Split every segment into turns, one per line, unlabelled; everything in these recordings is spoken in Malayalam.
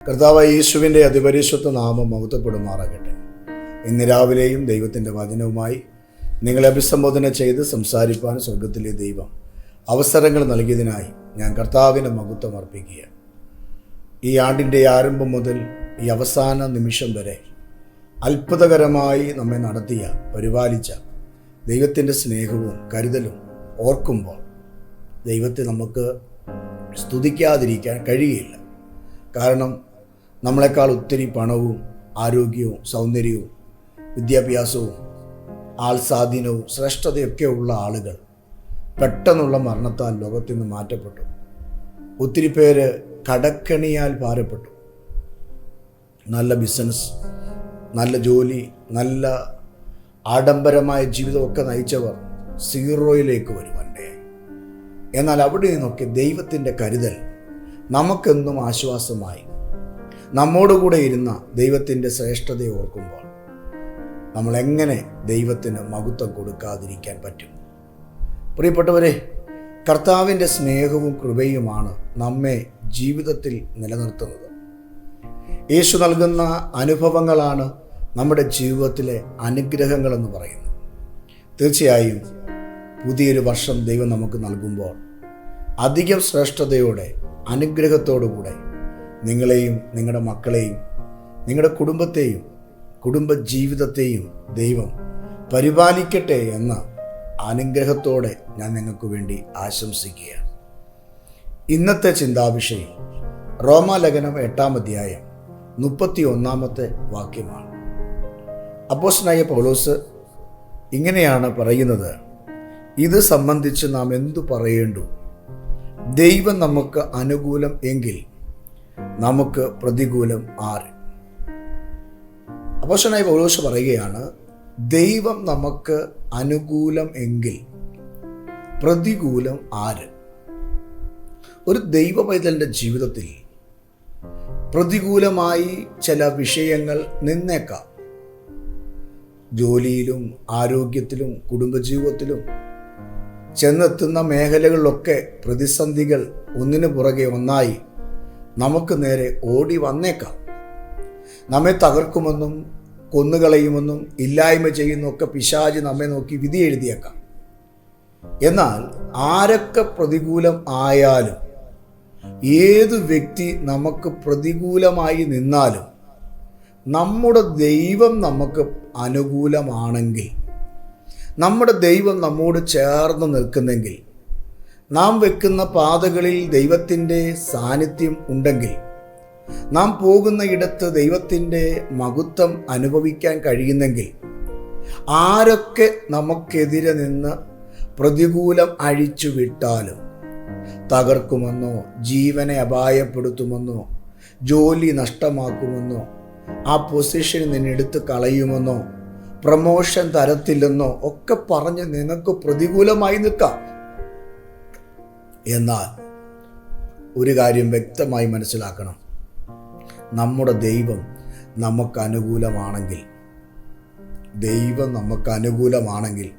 കർത്താവ് യേശുവിന്റെ അതിപരിശുദ്ധ നാമം മഹത്വപ്പെടുമാറാകട്ടെ. ഇന്ന് രാവിലെയും ദൈവത്തിന്റെ വചനവുമായി നിങ്ങളെ അഭിസംബോധന ചെയ്ത് സംസാരിപ്പാൻ സ്വർഗത്തിലെ ദൈവം അവസരങ്ങൾ നൽകിയതിനായി ഞാൻ കർത്താവിന് മഹത്വം അർപ്പിക്കുക ഈ ആണ്ടിന്റെ ആരംഭം മുതൽ ഈ അവസാന നിമിഷം വരെ അത്ഭുതകരമായി നമ്മെ നടത്തിയ പരിപാലിച്ച ദൈവത്തിന്റെ സ്നേഹവും കരുതലും ഓർക്കുമ്പോൾ ദൈവത്തെ നമുക്ക് സ്തുതിക്കാതിരിക്കാൻ കഴിയില്ല കാരണം നമ്മളെക്കാൾ ഒത്തിരി പണവും ആരോഗ്യവും സൗന്ദര്യവും വിദ്യാഭ്യാസവും ആൾ സ്വാധീനവും ശ്രേഷ്ഠതയൊക്കെ ഉള്ള ആളുകൾ പെട്ടെന്നുള്ള മരണത്താൽ ലോകത്തിൽ നിന്ന് മാറ്റപ്പെട്ടു. ഒത്തിരി പേര് കടക്കണിയാൽ പാരപ്പെട്ടു. നല്ല ബിസിനസ് നല്ല ജോലി നല്ല ആഡംബരമായ ജീവിതമൊക്കെ നയിച്ചവർ സീറോയിലേക്ക് വരും വണ്ടേ എന്നാൽ അവിടെ നിന്നൊക്കെ ദൈവത്തിന്റെ കരുതൽ നമുക്കെന്നും ആശ്വാസമായി നമ്മോടുകൂടെ ഇരുന്ന ദൈവത്തിന്റെ ശ്രേഷ്ഠതയെ ഓർക്കുമ്പോൾ നമ്മൾ എങ്ങനെ ദൈവത്തിന് മഹത്വം കൊടുക്കാതിരിക്കാൻ പറ്റും? പ്രിയപ്പെട്ടവരെ കർത്താവിന്റെ സ്നേഹവും കൃപയുമാണ് നമ്മെ ജീവിതത്തിൽ നിലനിർത്തുന്നത്. യേശു നൽകുന്ന അനുഭവങ്ങളാണ് നമ്മുടെ ജീവിതത്തിലെ അനുഗ്രഹങ്ങളെന്ന് പറയുന്നത്. തീർച്ചയായും പുതിയൊരു വർഷം ദൈവം നമുക്ക് നൽകുമ്പോൾ അധികം ശ്രേഷ്ഠതയോടെ അനുഗ്രഹത്തോടുകൂടെ നിങ്ങളെയും നിങ്ങളുടെ മക്കളെയും നിങ്ങളുടെ കുടുംബത്തെയും കുടുംബ ജീവിതത്തെയും ദൈവം പരിപാലിക്കട്ടെ എന്ന അനുഗ്രഹത്തോടെ ഞാൻ നിങ്ങൾക്ക് വേണ്ടി ആശംസിക്കുകയാണ്. ഇന്നത്തെ ചിന്താവിഷയം റോമാലേഖനം എട്ടാം അധ്യായം മുപ്പത്തി ഒന്നാമത്തെ വാക്യമാണ്. അപ്പോസ്റ്റനായ പൗലോസ് ഇങ്ങനെയാണ് പറയുന്നത് ഇത് സംബന്ധിച്ച് നാം എന്തു പറയേണ്ടു? ദൈവം നമുക്ക് അനുകൂലം എങ്കിൽ നമുക്ക് പ്രതികൂലം ആര്? അപ്പോഷനായി പൗലോസ് പറയുകയാണ് ദൈവം നമുക്ക് അനുകൂലം എങ്കിൽ പ്രതികൂലം ആര്? ഒരു ദൈവ പൈതലിന്റെ ജീവിതത്തിൽ പ്രതികൂലമായി ചില വിഷയങ്ങൾ നിന്നേക്കാം. ജോലിയിലും ആരോഗ്യത്തിലും കുടുംബജീവിതത്തിലും ചെന്നെത്തുന്ന മേഖലകളിലൊക്കെ പ്രതിസന്ധികൾ ഒന്നിനു പുറകെ ഒന്നായി നമുക്ക് നേരെ ഓടി വന്നേക്കാം. നമ്മെ തകർക്കുമെന്നും കൊന്നുകളയുമെന്നും ഇല്ലായ്മ ചെയ്യുന്നൊക്കെ പിശാജ് നമ്മെ നോക്കി വിധി എഴുതിയേക്കാം. എന്നാൽ ആരൊക്കെ പ്രതികൂലം ആയാലും ഏത് വ്യക്തി നമുക്ക് പ്രതികൂലമായി നിന്നാലും നമ്മുടെ ദൈവം നമുക്ക് അനുകൂലമാണെങ്കിൽ നമ്മുടെ ദൈവം നമ്മോട് ചേർന്ന് നിൽക്കുന്നെങ്കിൽ നാം വെക്കുന്ന പാതകളിൽ ദൈവത്തിന്റെ സാന്നിധ്യം ഉണ്ടെങ്കിൽ നാം പോകുന്ന ഇടത്ത് ദൈവത്തിന്റെ മഹത്വം അനുഭവിക്കാൻ കഴിയുന്നെങ്കിൽ ആരൊക്കെ നമുക്കെതിരെ നിന്ന് പ്രതികൂലം അഴിച്ചു വിട്ടാലും തകർക്കുമെന്നോ ജീവനെ അപായപ്പെടുത്തുമെന്നോ ജോലി നഷ്ടമാക്കുമെന്നോ ആ പൊസിഷൻ നിന്നെടുത്ത് കളയുമെന്നോ പ്രമോഷൻ തരത്തില്ലെന്നോ ഒക്കെ പറഞ്ഞ് നിനക്ക് പ്രതികൂലമായി നിൽക്കാം. എന്നാൽ ഒരു കാര്യം വ്യക്തമായി മനസ്സിലാക്കണം. നമ്മുടെ ദൈവം നമുക്ക് അനുകൂലമാണെങ്കിൽ ദൈവം നമുക്ക് അനുകൂലമാണെങ്കിൽ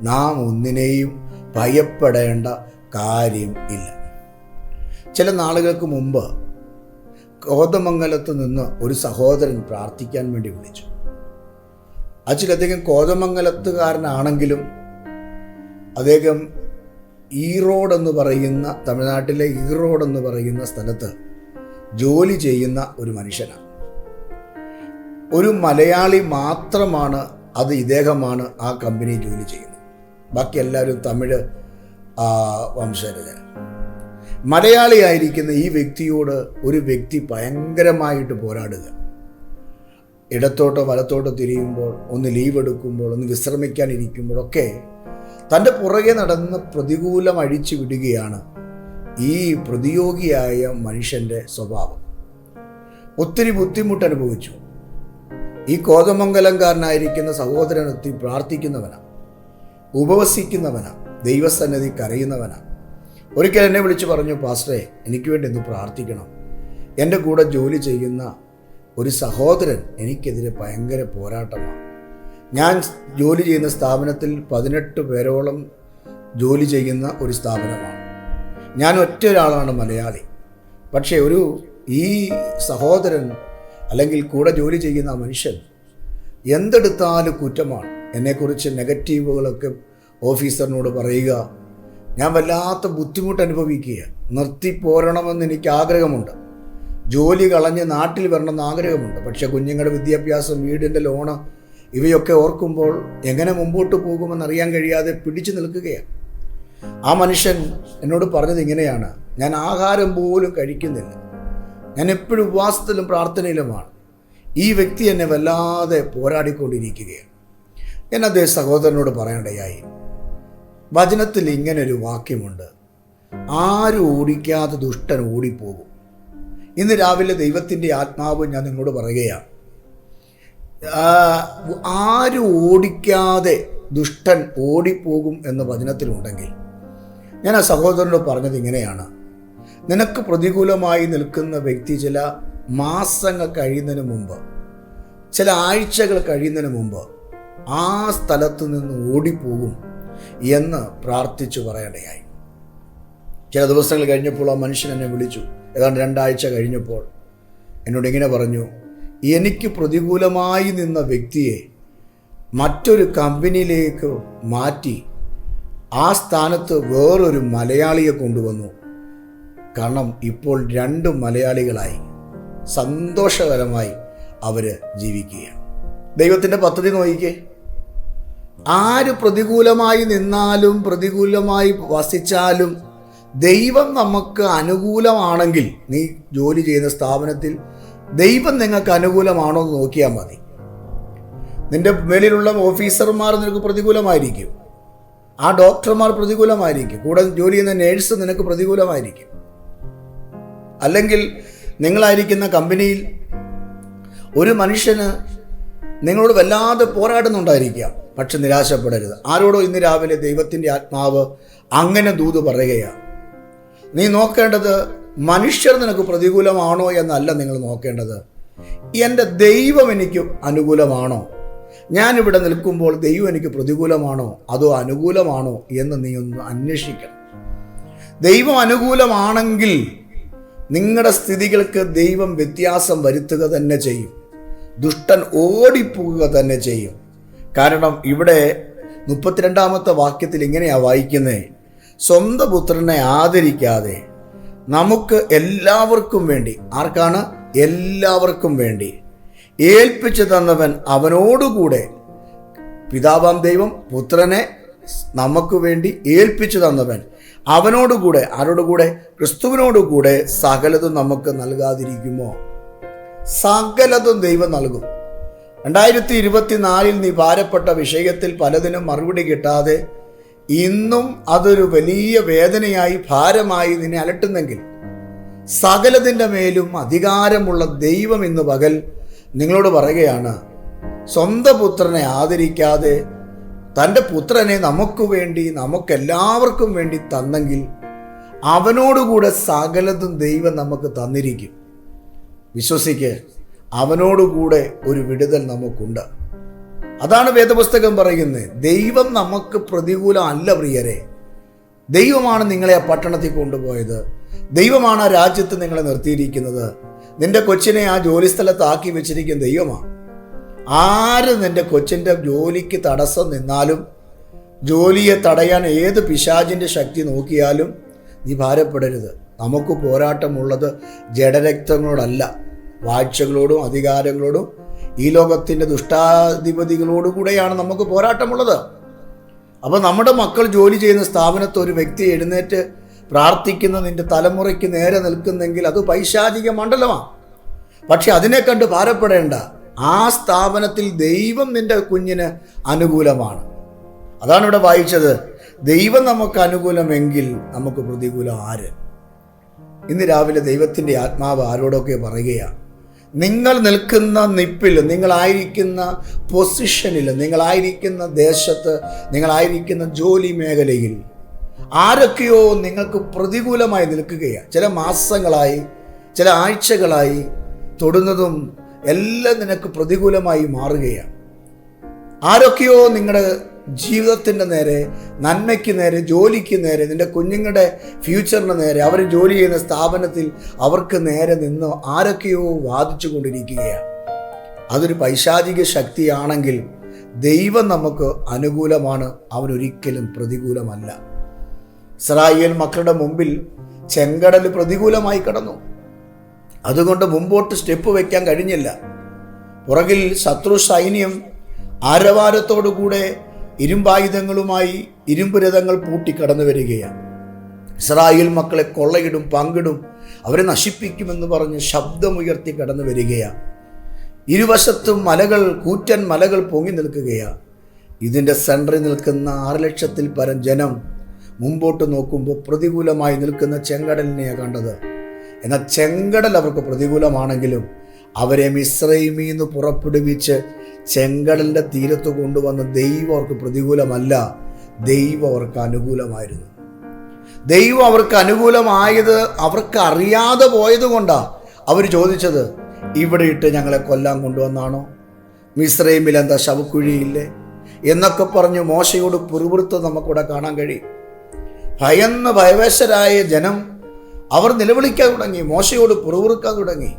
നാം ഒന്നിനെയും ഭയപ്പെടേണ്ട കാര്യം ഇല്ല. ചില നാളുകൾക്ക് മുമ്പ് കോതമംഗലത്ത് നിന്ന് ഒരു സഹോദരൻ പ്രാർത്ഥിക്കാൻ വേണ്ടി വിളിച്ചു. അച്ചിലധികം കോതമംഗലത്തുകാരനാണെങ്കിലും അദ്ദേഹം ഈറോഡ് എന്ന് പറയുന്ന തമിഴ്നാട്ടിലെ ഈറോഡ് എന്ന് പറയുന്ന സ്ഥലത്ത് ജോലി ചെയ്യുന്ന ഒരു മനുഷ്യനാണ്. ഒരു മലയാളി മാത്രമാണ് അത് ഇദ്ദേഹമാണ് ആ കമ്പനി ജോലി ചെയ്യുന്നത്. ബാക്കി എല്ലാവരും തമിഴ് വംശജ മലയാളിയായിരിക്കുന്ന ഈ വ്യക്തിയോട് ഒരു വ്യക്തി ഭയങ്കരമായിട്ട് പോരാടുക. ഇടത്തോട്ടോ വലത്തോട്ടോ തിരിയുമ്പോൾ ഒന്ന് ലീവ് എടുക്കുമ്പോൾ ഒന്ന് വിശ്രമിക്കാനിരിക്കുമ്പോഴൊക്കെ തന്റെ പുറകെ നടന്ന് പ്രതികൂലം അഴിച്ചു വിടുകയാണ് ഈ പ്രതിയോഗിയായ മനുഷ്യന്റെ സ്വഭാവം. ഒത്തിരി ബുദ്ധിമുട്ട് അനുഭവിച്ചു. ഈ കോതമംഗലംകാരനായിരിക്കുന്ന സഹോദരനെത്തി പ്രാർത്ഥിക്കുന്നവനാണ് ഉപവസിക്കുന്നവനാണ് ദൈവസന്നിധി കരയുന്നവനാണ് ഒരിക്കൽ എന്നെ വിളിച്ചു പറഞ്ഞു പാസ്റ്ററെ എനിക്ക് വേണ്ടി ഒന്ന് പ്രാർത്ഥിക്കണം. എന്റെ കൂടെ ജോലി ചെയ്യുന്ന ഒരു സഹോദരൻ എനിക്കെതിരെ ഭയങ്കര പോരാട്ടമാണ്. ഞാൻ ജോലി ചെയ്യുന്ന സ്ഥാപനത്തിൽ പതിനെട്ട് പേരോളം ജോലി ചെയ്യുന്ന ഒരു സ്ഥാപനമാണ്. ഞാൻ ഒറ്റ ഒരാളാണ് മലയാളി. പക്ഷേ ഒരു ഈ സഹോദരൻ അല്ലെങ്കിൽ കൂടെ ജോലി ചെയ്യുന്ന മനുഷ്യൻ എന്തെടുത്താലും കുറ്റമാണ്. എന്നെക്കുറിച്ച് നെഗറ്റീവുകളൊക്കെ ഓഫീസറിനോട് പറയുക. ഞാൻ വല്ലാത്ത ബുദ്ധിമുട്ട് അനുഭവിക്കുക. നിർത്തിപ്പോരണമെന്ന് എനിക്ക് ആഗ്രഹമുണ്ട്. ജോലി കളഞ്ഞ് നാട്ടിൽ വരണമെന്ന് ആഗ്രഹമുണ്ട്. പക്ഷേ കുഞ്ഞുങ്ങളുടെ വിദ്യാഭ്യാസം വീടിന്റെ ലോണ് ഇവയൊക്കെ ഓർക്കുമ്പോൾ എങ്ങനെ മുമ്പോട്ട് പോകുമെന്നറിയാൻ കഴിയാതെ പിടിച്ചു നിൽക്കുകയാണ്. ആ മനുഷ്യൻ എന്നോട് പറഞ്ഞത് ഇങ്ങനെയാണ്. ഞാൻ ആഹാരം പോലും കഴിക്കുന്നില്ല. ഞാൻ എപ്പോഴും ഉപവാസത്തിലും പ്രാർത്ഥനയിലുമാണ്. ഈ വ്യക്തി എന്നെ വല്ലാതെ പോരാടിക്കൊണ്ടിരിക്കുകയാണ്. ഞാൻ അദ്ദേഹം സഹോദരനോട് പറയണ്ടയായി വചനത്തിൽ ഇങ്ങനൊരു വാക്യമുണ്ട്. ആരും ഓടിക്കാതെ ദുഷ്ടൻ ഓടിപ്പോകും. ഇന്ന് രാവിലെ ദൈവത്തിന്റെ ആത്മാവ് ഞാൻ നിങ്ങളോട് പറയുകയാണ്. ആരും ഓടിക്കാതെ ദുഷ്ടൻ ഓടിപ്പോകും എന്ന വചനത്തിലുണ്ടെങ്കിൽ ഞാൻ ആ സഹോദരനോട് പറഞ്ഞത് ഇങ്ങനെയാണ്. നിനക്ക് പ്രതികൂലമായി നിൽക്കുന്ന വ്യക്തി ചില മാസങ്ങൾ കഴിയുന്നതിന് മുമ്പ് ചില ആഴ്ചകൾ കഴിയുന്നതിന് മുമ്പ് ആ സ്ഥലത്ത് നിന്ന് ഓടിപ്പോകും എന്ന് പ്രാർത്ഥിച്ചു പറയേണ്ടയായി. ചില ദിവസങ്ങൾ കഴിഞ്ഞപ്പോൾ ആ മനുഷ്യൻ എന്നെ വിളിച്ചു. ഏതാണ്ട് രണ്ടാഴ്ച കഴിഞ്ഞപ്പോൾ എന്നോട് ഇങ്ങനെ പറഞ്ഞു എനിക്ക് പ്രതികൂലമായി നിന്ന വ്യക്തിയെ മറ്റൊരു കമ്പനിയിലേക്ക് മാറ്റി ആ സ്ഥാനത്ത് വേറൊരു മലയാളിയെ കൊണ്ടുവന്നു. കാരണം ഇപ്പോൾ രണ്ട് മലയാളികളായി സന്തോഷകരമായി അവർ ജീവിക്കുകയാണ്. ദൈവത്തിന്റെ പദ്ധതി നോക്കിക്കേ. ആര് പ്രതികൂലമായി നിന്നാലും പ്രതികൂലമായി വസിച്ചാലും ദൈവം നമുക്ക് അനുകൂലമാണെങ്കിൽ നീ ജോലി ചെയ്യുന്ന സ്ഥാപനത്തിൽ ദൈവം നിങ്ങൾക്ക് അനുകൂലമാണോ എന്ന് നോക്കിയാൽ മതി. നിന്റെ മേലിലുള്ള ഓഫീസർമാർ നിനക്ക് പ്രതികൂലമായിരിക്കും. ആ ഡോക്ടർമാർ പ്രതികൂലമായിരിക്കും. കൂടെ ജോലി ചെയ്യുന്ന നേഴ്സ് നിനക്ക് പ്രതികൂലമായിരിക്കും. അല്ലെങ്കിൽ നിങ്ങളായിരിക്കുന്ന കമ്പനിയിൽ ഒരു മനുഷ്യന് നിങ്ങളോട് വല്ലാതെ പോരാടുന്നുണ്ടായിരിക്കാം. പക്ഷെ നിരാശപ്പെടരുത്. ആരോടോ ഇന്ന് രാവിലെ ദൈവത്തിന്റെ ആത്മാവ് അങ്ങനെ ദൂത് പറയുകയാണ്. നീ നോക്കേണ്ടത് മനുഷ്യർ നിനക്ക് പ്രതികൂലമാണോ എന്നല്ല നിങ്ങൾ നോക്കേണ്ടത്. എന്റെ ദൈവം എനിക്ക് അനുകൂലമാണോ? ഞാനിവിടെ നിൽക്കുമ്പോൾ ദൈവം എനിക്ക് പ്രതികൂലമാണോ? അതോ അനുകൂലമാണോ എന്ന് നീ ഒന്ന് അന്വേഷിക്കണം. ദൈവം അനുകൂലമാണെങ്കിൽ നിങ്ങളുടെ സ്ഥിതികൾക്ക് ദൈവം വ്യത്യാസം വരുത്തുക തന്നെ ചെയ്യും. ദുഷ്ടൻ ഓടിപ്പോവുക തന്നെ ചെയ്യും. കാരണം ഇവിടെ മുപ്പത്തിരണ്ടാമത്തെ വാക്യത്തിൽ ഇങ്ങനെയാണ് വായിക്കുന്നത് സ്വന്തം പുത്രനെ ആദരിക്കാതെ നമുക്ക് എല്ലാവർക്കും വേണ്ടി. ആർക്കാണ്? എല്ലാവർക്കും വേണ്ടി. ഏൽപ്പിച്ചു തന്നവൻ അവനോടുകൂടെ പിതാവാം ദൈവം പുത്രനെ നമുക്ക് വേണ്ടി ഏൽപ്പിച്ചു തന്നവൻ അവനോടുകൂടെ ആരോടുകൂടെ? ക്രിസ്തുവിനോടുകൂടെ സകലതും നമുക്ക് നൽകാതിരിക്കുമോ? സകലതും ദൈവം നൽകും. രണ്ടായിരത്തി ഇരുപത്തിനാലിൽ നീ ഭാരപ്പെട്ട വിഷയത്തിൽ പലതിനും മറുപടി കിട്ടാതെ ഇന്നും അതൊരു വലിയ വേദനയായി ഭാരമായി നിന്നെ അലട്ടുന്നെങ്കിൽ സകലതിന്റെ മേലും അധികാരമുള്ള ദൈവം ഇന്ന് പകൽ നിങ്ങളോട് പറയുകയാണ് സ്വന്തം പുത്രനെ ആദരിക്കാതെ തന്റെ പുത്രനെ നമുക്ക് വേണ്ടി നമുക്കെല്ലാവർക്കും വേണ്ടി തന്നെങ്കിൽ അവനോടുകൂടെ സകലതും ദൈവം നമുക്ക് തന്നിരിക്കും. വിശ്വസിക്ക് അവനോടുകൂടെ ഒരു വിടുതൽ നമുക്കുണ്ട്. അതാണ് വേദപുസ്തകം പറയുന്നത്. ദൈവം നമുക്ക് പ്രതികൂലം അല്ല പ്രിയരെ. ദൈവമാണ് നിങ്ങളെ ആ പട്ടണത്തിൽ കൊണ്ടുപോയത്. ദൈവമാണ് ആ രാജ്യത്ത് നിങ്ങളെ നിർത്തിയിരിക്കുന്നത്. നിന്റെ കൊച്ചിനെ ആ ജോലി സ്ഥലത്താക്കി വെച്ചിരിക്കുന്ന ദൈവമാണ്. ആര് നിന്റെ കൊച്ചിന്റെ ജോലിക്ക് തടസ്സം നിന്നാലും ജോലിയെ തടയാൻ ഏത് പിശാചിന്റെ ശക്തി നോക്കിയാലും നീ ഭാരപ്പെടരുത്. നമുക്ക് പോരാട്ടമുള്ളത് ജഡരക്തങ്ങളോടല്ല. വാഴ്ചകളോടും അധികാരങ്ങളോടും ഈ ലോകത്തിന്റെ ദുഷ്ടാധിപതികളോട് കൂടെയാണ് നമുക്ക് പോരാട്ടമുള്ളത്. അപ്പോൾ നമ്മുടെ മക്കൾ ജോലി ചെയ്യുന്ന സ്ഥാപനത്തെ ഒരു വ്യക്തി എഴുന്നേറ്റ് പ്രാർത്ഥിക്കുന്ന നിന്റെ തലമുറയ്ക്ക് നേരെ നിൽക്കുന്നെങ്കിൽ അത് പൈശാചിക മണ്ഡലമാണ് പക്ഷെ അതിനെ കണ്ട് ഭാരപ്പെടേണ്ട ആ സ്ഥാപനത്തിൽ ദൈവം നിന്റെ കുഞ്ഞിന് അനുകൂലമാണ്. അതാണ് ഇവിടെ വായിച്ചത്. ദൈവം നമുക്ക് അനുകൂലമെങ്കിൽ നമുക്ക് പ്രതികൂലം ആര്? ഇന്ന് രാവിലെ ദൈവത്തിന്റെ ആത്മാവ് ആരോടൊക്കെ പറയുകയാണ് നിങ്ങൾ നിൽക്കുന്ന നിപ്പിൽ നിങ്ങളായിരിക്കുന്ന പൊസിഷനിൽ നിങ്ങളായിരിക്കുന്ന ദേശത്ത് നിങ്ങളായിരിക്കുന്ന ജോലി മേഖലയിൽ ആരൊക്കെയോ നിങ്ങൾക്ക് പ്രതികൂലമായി നിൽക്കുകയാണ്. ചില മാസങ്ങളായി ചില ആഴ്ചകളായി തൊടുന്നതും എല്ലാം നിനക്ക് പ്രതികൂലമായി മാറുകയാണ്. ആരൊക്കെയോ നിങ്ങളുടെ ജീവിതത്തിന്റെ നേരെ നന്മയ്ക്ക് നേരെ ജോലിക്ക് നേരെ നിന്റെ കുഞ്ഞുങ്ങളുടെ ഫ്യൂച്ചറിന് നേരെ അവർ ജോലി ചെയ്യുന്ന സ്ഥാപനത്തിൽ അവർക്ക് നേരെ നിന്ന് ആരൊക്കെയോ വാദിച്ചു കൊണ്ടിരിക്കുകയാണ്. അതൊരു പൈശാചിക ശക്തിയാണെങ്കിൽ ദൈവം നമുക്ക് അനുകൂലമാണ് അവനൊരിക്കലും പ്രതികൂലമല്ല. ഇസ്രായേൽ മക്കളുടെ മുമ്പിൽ ചെങ്കടൽ പ്രതികൂലമായി കടന്നു. അതുകൊണ്ട് മുമ്പോട്ട് സ്റ്റെപ്പ് വയ്ക്കാൻ കഴിഞ്ഞില്ല. പുറകിൽ ശത്രു സൈന്യം ആരവാരത്തോടുകൂടെ ഇരുമ്പായുധങ്ങളുമായി ഇരുമ്പുരഥങ്ങൾ പൂട്ടിക്കടന്നു പൂട്ടി കടന്നു വരികയാണ്. ഇസ്രായേൽ മക്കളെ കൊള്ളയിടും പങ്കിടും അവരെ നശിപ്പിക്കുമെന്ന് പറഞ്ഞ് ശബ്ദമുയർത്തി കടന്നു വരികയാണ്. ഇരുവശത്തും മലകൾ കൂറ്റൻ മലകൾ പൊങ്ങി നിൽക്കുകയാണ്. ഇതിന്റെ സെന്ററിൽ നിൽക്കുന്ന ആറ് ലക്ഷത്തിൽ പരം ജനം മുമ്പോട്ട് നോക്കുമ്പോൾ പ്രതികൂലമായി നിൽക്കുന്ന ചെങ്കടലിനെയാണ് കണ്ടത്. എന്നാൽ ചെങ്കടൽ അവർക്ക് പ്രതികൂലമാണെങ്കിലും അവരെ മിശ്രൈമിൽ പുറപ്പെടുവിച്ച് ചെങ്കടലിന്റെ തീരത്ത് കൊണ്ടുവന്ന ദൈവം അവർക്ക് പ്രതികൂലമല്ല. ദൈവം അവർക്ക് അനുകൂലമായിരുന്നു. ദൈവം അവർക്ക് അനുകൂലമായത് അവർക്ക് അറിയാതെ പോയത് കൊണ്ടാണ് അവർ ചോദിച്ചത് ഇവിടെ ഇട്ട് ഞങ്ങളെ കൊല്ലാൻ കൊണ്ടുവന്നാണോ? മിശ്രൈമിൽ എന്താ ശവക്കുഴിയില്ലേ? എന്നൊക്കെ പറഞ്ഞ് മോശയോട് പുറവൃത്ത് നമുക്കിവിടെ കാണാൻ കഴിയും. ഭയന്ന് ഭയവേശരായ ജനം അവർ നിലവിളിക്കാൻ തുടങ്ങി. മോശയോട് പുറവൃക്കാൻ തുടങ്ങി.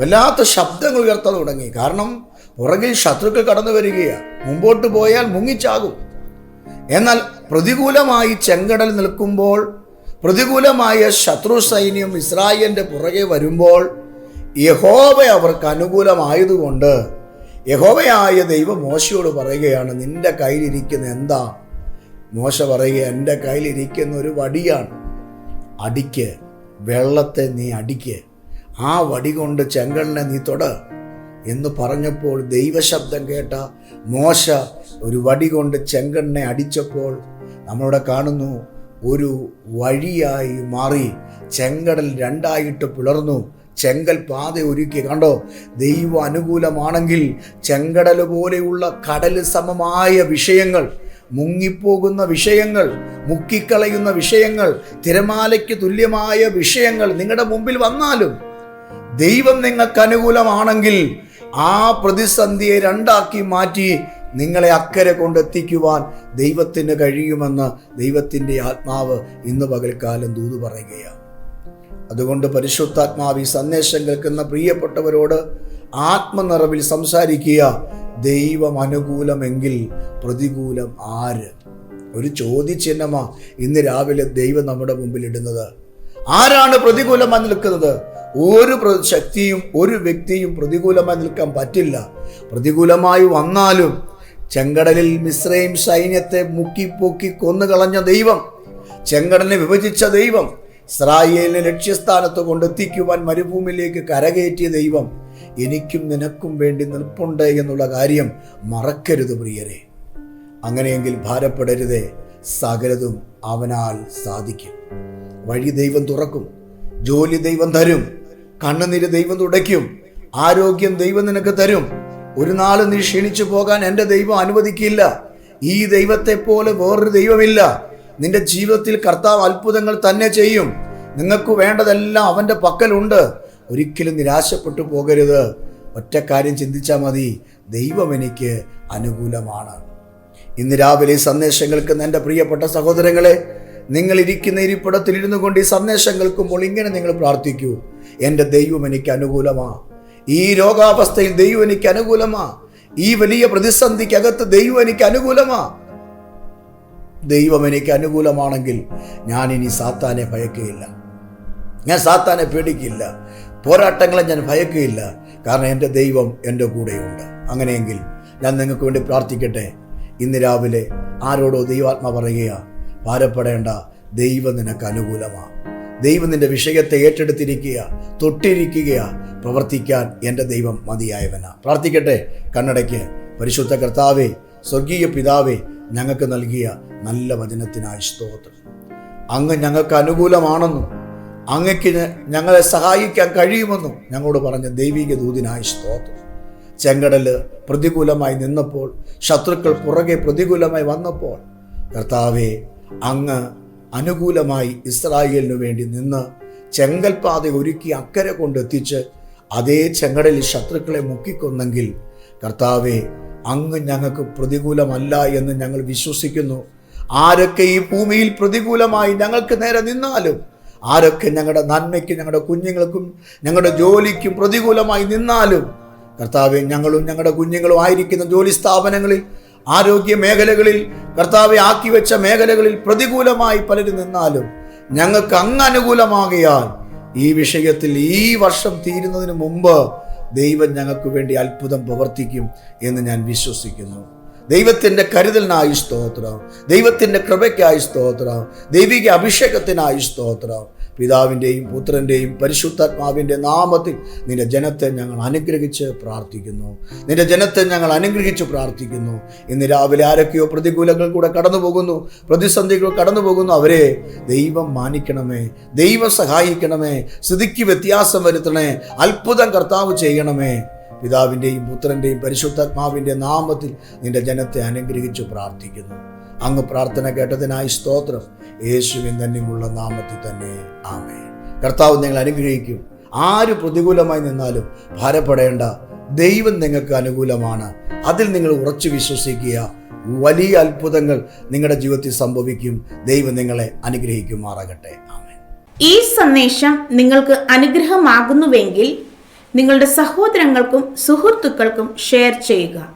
വല്ലാത്ത ശബ്ദങ്ങൾ ഉയർത്താൻ തുടങ്ങി. കാരണം പുറകിൽ ശത്രുക്കൾ കടന്നു വരികയാണ് മുമ്പോട്ട് പോയാൽ മുങ്ങിച്ചാകും. എന്നാൽ പ്രതികൂലമായി ചെങ്കടൽ നിൽക്കുമ്പോൾ പ്രതികൂലമായ ശത്രു സൈന്യം ഇസ്രായേലിന്റെ പുറകെ വരുമ്പോൾ യഹോവ അവർക്ക് അനുകൂലമായതുകൊണ്ട് യഹോവയായ ദൈവം മോശയോട് പറയുകയാണ് നിന്റെ കയ്യിലിരിക്കുന്ന എന്താ? മോശ പറയുക എന്റെ കയ്യിലിരിക്കുന്ന ഒരു വടിയാണ്. അടിക്ക്. വെള്ളത്തെ നീ അടിക്ക്. ആ വടി കൊണ്ട് ചെങ്കലിനെ നീ തൊട. എന്ന് പറഞ്ഞപ്പോൾ ദൈവശബ്ദം കേട്ട മോശ ഒരു വടി കൊണ്ട് ചെങ്കണ്ണെ അടിച്ചപ്പോൾ നമ്മളിവിടെ കാണുന്നു ഒരു വഴിയായി മാറി. ചെങ്കടൽ രണ്ടായിട്ട് പിളർന്നു. ചെങ്കൽ പാത ഒരുക്കി. കണ്ടോ? ദൈവ അനുകൂലമാണെങ്കിൽ ചെങ്കടൽ പോലെയുള്ള കടൽ സമമായ വിഷയങ്ങൾ മുങ്ങിപ്പോകുന്ന വിഷയങ്ങൾ മുക്കിക്കളയുന്ന വിഷയങ്ങൾ തിരമാലയ്ക്ക് തുല്യമായ വിഷയങ്ങൾ നിങ്ങളുടെ മുമ്പിൽ വന്നാലും ദൈവം നിങ്ങൾക്ക് അനുകൂലമാണെങ്കിൽ ആ പ്രതിസന്ധിയെ രണ്ടാക്കി മാറ്റി നിങ്ങളെ അക്കരെ കൊണ്ടെത്തിക്കുവാൻ ദൈവത്തിന് കഴിയുമെന്ന് ദൈവത്തിന്റെ ആത്മാവ് ഇന്ന് പകൽക്കാലം ദൂത് പറയുകയാണ്. അതുകൊണ്ട് പരിശുദ്ധാത്മാവ് ഈ സന്ദേശം കേൾക്കുന്ന പ്രിയപ്പെട്ടവരോട് ആത്മനിറവിൽ സംസാരിക്കുക. ദൈവം അനുകൂലമെങ്കിൽ പ്രതികൂലം ആര്? ഒരു ചോദ്യചിഹ്നമാ ഇന്ന് രാവിലെ ദൈവം നമ്മുടെ മുമ്പിൽ ഇടുന്നത്. ആരാണ് പ്രതികൂലമായി നിൽക്കുന്നത്? ഒരു ശക്തിയും ഒരു വ്യക്തിയും പ്രതികൂലമായി നിൽക്കാൻ പറ്റില്ല. പ്രതികൂലമായി വന്നാലും ചെങ്കടലിൽ മിശ്രയും സൈന്യത്തെ മുക്കിപ്പൊക്കി കൊന്നുകളഞ്ഞ ദൈവം ചെങ്കടലിനെ വിഭജിച്ച ദൈവം ഇസ്രായേലിനെ ലക്ഷ്യസ്ഥാനത്ത് കൊണ്ടെത്തിക്കുവാൻ മരുഭൂമിയിലേക്ക് കരകയറ്റിയ ദൈവം എനിക്കും നിനക്കും വേണ്ടി നിൽപ്പുണ്ട് എന്നുള്ള കാര്യം മറക്കരുത് പ്രിയരെ. അങ്ങനെയെങ്കിൽ ഭാരപ്പെടരുതേ സകലതും അവനാൽ സാധിക്കും. വഴി ദൈവം തുറക്കും ജോലി ദൈവം തരും കണ്ണുനീര് ദൈവം തുടയ്ക്കും. ആരോഗ്യം ദൈവം നിനക്ക് തരും. ഒരു നാൾ നീ ക്ഷീണിച്ചു പോകാൻ എന്റെ ദൈവം അനുവദിക്കില്ല. ഈ ദൈവത്തെ പോലെ വേറൊരു ദൈവമില്ല. നിന്റെ ജീവിതത്തിൽ കർത്താവ് അത്ഭുതങ്ങൾ തന്നെ ചെയ്യും. നിങ്ങൾക്ക് വേണ്ടതെല്ലാം അവന്റെ പക്കലുണ്ട്. ഒരിക്കലും നിരാശപ്പെട്ടു പോകരുത്. ഒറ്റ കാര്യം ചിന്തിച്ചാൽ മതി. ദൈവം എനിക്ക് അനുകൂലമാണ്. ഇന്ന് രാവിലെ ഈ എന്റെ പ്രിയപ്പെട്ട സഹോദരങ്ങളെ നിങ്ങൾ ഇരിക്കുന്ന ഇരിപ്പിടത്തിൽ ഇരുന്നു കൊണ്ട് ഈ സന്ദേശം കേൾക്കുമ്പോൾ ഇങ്ങനെ നിങ്ങൾ പ്രാർത്ഥിക്കൂ. എന്റെ ദൈവം എനിക്ക് അനുകൂലമാ. ഈ രോഗാവസ്ഥയിൽ ദൈവം എനിക്ക് അനുകൂലമാ. ഈ വലിയ പ്രതിസന്ധിക്കകത്ത് ദൈവം എനിക്ക് അനുകൂലമാ. ദൈവം എനിക്ക് അനുകൂലമാണെങ്കിൽ ഞാൻ ഇനി സാത്താനെ ഭയക്കുകയില്ല. ഞാൻ സാത്താനെ പേടിക്കില്ല പോരാട്ടങ്ങളെ ഞാൻ ഭയക്കുകയില്ല. കാരണം എന്റെ ദൈവം എന്റെ കൂടെയുണ്ട്. അങ്ങനെയെങ്കിൽ ഞാൻ നിങ്ങൾക്ക് വേണ്ടി പ്രാർത്ഥിക്കട്ടെ. ഇന്ന് രാവിലെ ആരോടോ ദൈവാത്മ പറയുക ഭാരപ്പെടേണ്ട ദൈവം നിനക്ക് അനുകൂലമാണ് ദൈവം നിന്റെ വിഷയത്തെ ഏറ്റെടുത്തിരിക്കുക തൊട്ടിരിക്കുക പ്രവർത്തിക്കാൻ എന്റെ ദൈവം മതിയായവനാ. പ്രാർത്ഥിക്കട്ടെ കണ്ണടയ്ക്ക്. പരിശുദ്ധ കർത്താവേ സ്വർഗീയ പിതാവേ ഞങ്ങൾക്ക് നൽകിയ നല്ല വചനത്തിനായി സ്തോത്രം. അങ്ങ് ഞങ്ങൾക്ക് അനുകൂലമാണെന്നും അങ്ങക്ക് ഞങ്ങളെ സഹായിക്കാൻ കഴിയുമെന്നും ഞങ്ങളോട് പറഞ്ഞ ദൈവിക ദൂതിനായി സ്തോത്രം. ചെങ്കടൽ പ്രതികൂലമായി നിന്നപ്പോൾ ശത്രുക്കൾ പുറകെ പ്രതികൂലമായി വന്നപ്പോൾ കർത്താവെ അങ്ങ് അനുകൂലമായി ഇസ്രായേലിനു വേണ്ടി നിന്ന് ചെങ്കൽപാത ഒരുക്കി അക്കരെ കൊണ്ടെത്തിച്ച് അതേ ചെങ്കടലിൽ ശത്രുക്കളെ മുക്കിക്കൊന്നെങ്കിൽ കർത്താവെ അങ്ങ് ഞങ്ങൾക്ക് പ്രതികൂലമല്ല എന്ന് ഞങ്ങൾ വിശ്വസിക്കുന്നു. ആരൊക്കെ ഈ ഭൂമിയിൽ പ്രതികൂലമായി ഞങ്ങൾക്ക് നേരെ നിന്നാലും ആരൊക്കെ ഞങ്ങളുടെ നന്മയ്ക്ക് ഞങ്ങളുടെ കുഞ്ഞുങ്ങൾക്കും ഞങ്ങളുടെ ജോലിക്കും പ്രതികൂലമായി നിന്നാലും കർത്താവെ ഞങ്ങളും ഞങ്ങളുടെ കുഞ്ഞുങ്ങളും ആയിരിക്കുന്ന ജോലി സ്ഥാപനങ്ങളിൽ ആരോഗ്യ മേഖലകളിൽ കർത്താവെ ആക്കി വെച്ച മേഖലകളിൽ പ്രതികൂലമായി പലരും നിന്നാലും ഞങ്ങൾക്ക് അങ്ങ് അനുകൂലമാകിയാൽ ഈ വിഷയത്തിൽ ഈ വർഷം തീരുന്നതിന് മുമ്പ് ദൈവം ഞങ്ങൾക്ക് വേണ്ടി അത്ഭുതം പ്രവർത്തിക്കും എന്ന് ഞാൻ വിശ്വസിക്കുന്നു. ദൈവത്തിന്റെ കരുതലിനായി സ്തോത്രം. ദൈവത്തിന്റെ കൃപയ്ക്കായി സ്തോത്രം. ദൈവിക അഭിഷേകത്തിനായി സ്തോത്രം. പിതാവിന്റെയും പുത്രന്റെയും പരിശുദ്ധാത്മാവിന്റെ നാമത്തിൽ നിന്റെ ജനത്തെ ഞങ്ങൾ അനുഗ്രഹിച്ച് പ്രാർത്ഥിക്കുന്നു. നിന്റെ ജനത്തെ ഞങ്ങൾ അനുഗ്രഹിച്ച് പ്രാർത്ഥിക്കുന്നു. ഇന്ന് രാവിലെ ആരൊക്കെയോ പ്രതികൂലങ്ങൾ കൂടെ കടന്നു പോകുന്നു പ്രതിസന്ധികൾ കടന്നു പോകുന്നു അവരെ ദൈവം മാനിക്കണമേ ദൈവം സഹായിക്കണമേ സ്ഥിതിക്ക് വ്യത്യാസം വരുത്തണേ അത്ഭുതം കർത്താവ് ചെയ്യണമേ. പിതാവിന്റെയും പുത്രന്റെയും പരിശുദ്ധാത്മാവിന്റെ നാമത്തിൽ നിന്റെ ജനത്തെ അനുഗ്രഹിച്ച് പ്രാർത്ഥിക്കുന്നു. അങ്ങ് പ്രാർത്ഥന കേട്ടതിനായി സ്തോത്രം. യേശുവിൻ തന്നെയുള്ള നാമത്തിൽ തന്നെ ആമേ കർത്താവ് നിങ്ങൾ അനുഗ്രഹിക്കും. ആര് പ്രതികൂലമായി നിന്നാലും ഭാരപ്പെടേണ്ട ദൈവം നിങ്ങൾക്ക് അനുകൂലമാണ്. അതിൽ നിങ്ങൾ ഉറച്ചു വിശ്വസിക്കുക. വലിയ അത്ഭുതങ്ങൾ നിങ്ങളുടെ ജീവിതത്തിൽ സംഭവിക്കും. ദൈവം നിങ്ങളെ അനുഗ്രഹിക്കുമാറാകട്ടെ. ആമേ
ഈ സന്ദേശം നിങ്ങൾക്ക് അനുഗ്രഹമാകുന്നുവെങ്കിൽ നിങ്ങളുടെ സഹോദരങ്ങൾക്കും സുഹൃത്തുക്കൾക്കും ഷെയർ ചെയ്യുക.